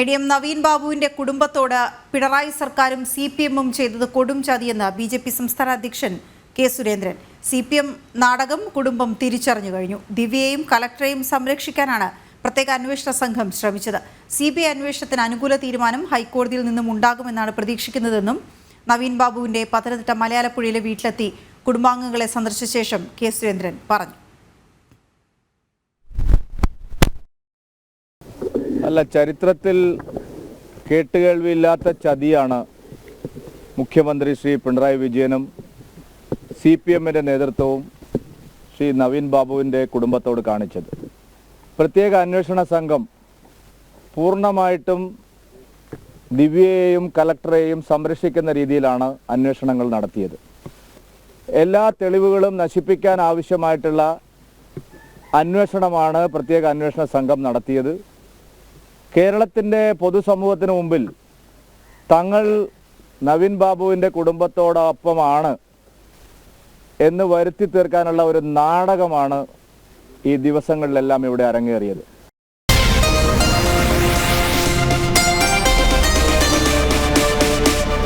A M Naveen ബാബുവിന്റെ കുടുംബത്തോട് പിണറായി സർക്കാരും സി പി എമ്മും ചെയ്തത് കൊടും ചതിയെന്ന് ബി ജെ പി സംസ്ഥാന അധ്യക്ഷൻ K Surendran. C P M നാടകം കുടുംബം തിരിച്ചറിഞ്ഞു കഴിഞ്ഞു. ദിവ്യയെയും കലക്ടറെയും സംരക്ഷിക്കാനാണ് പ്രത്യേക അന്വേഷണ സംഘം ശ്രമിച്ചത്. സി ബി ഐ അന്വേഷണത്തിന് അനുകൂല തീരുമാനം ഹൈക്കോടതിയിൽ നിന്നും ഉണ്ടാകുമെന്നാണ് പ്രതീക്ഷിക്കുന്നതെന്നും നവീൻ ബാബുവിന്റെ പത്തനംതിട്ട മലയാളപ്പുഴയിലെ വീട്ടിലെത്തി കുടുംബാംഗങ്ങളെ സന്ദർശിച്ച ശേഷം കെ സുരേന്ദ്രൻ പറഞ്ഞു. അല്ല ചരിത്രത്തിൽ കേട്ടുകേൾവിയില്ലാത്ത ചതിയാണ് മുഖ്യമന്ത്രി ശ്രീ പിണറായി വിജയനും സി പി എമ്മിന്റെ നേതൃത്വവും ശ്രീ നവീൻ ബാബുവിന്റെ കുടുംബത്തോട് കാണിച്ചത്. പ്രത്യേക അന്വേഷണ സംഘം പൂർണമായിട്ടും ദിവ്യയെയും കലക്ടറെയും സംരക്ഷിക്കുന്ന രീതിയിലാണ് അന്വേഷണങ്ങൾ നടത്തിയത്. എല്ലാ തെളിവുകളും നശിപ്പിക്കാൻ ആവശ്യമായിട്ടുള്ള അന്വേഷണമാണ് പ്രത്യേക അന്വേഷണ സംഘം നടത്തിയത്. കേരളത്തിന്റെ പൊതുസമൂഹത്തിന് മുമ്പിൽ തങ്ങൾ നവീൻ ബാബുവിന്റെ കുടുംബത്തോടൊപ്പമാണ് എന്ന് വരുത്തി തീർക്കാനുള്ള ഒരു നാടകമാണ് ഈ ദിവസങ്ങളിലെല്ലാം ഇവിടെ അരങ്ങേറിയത്.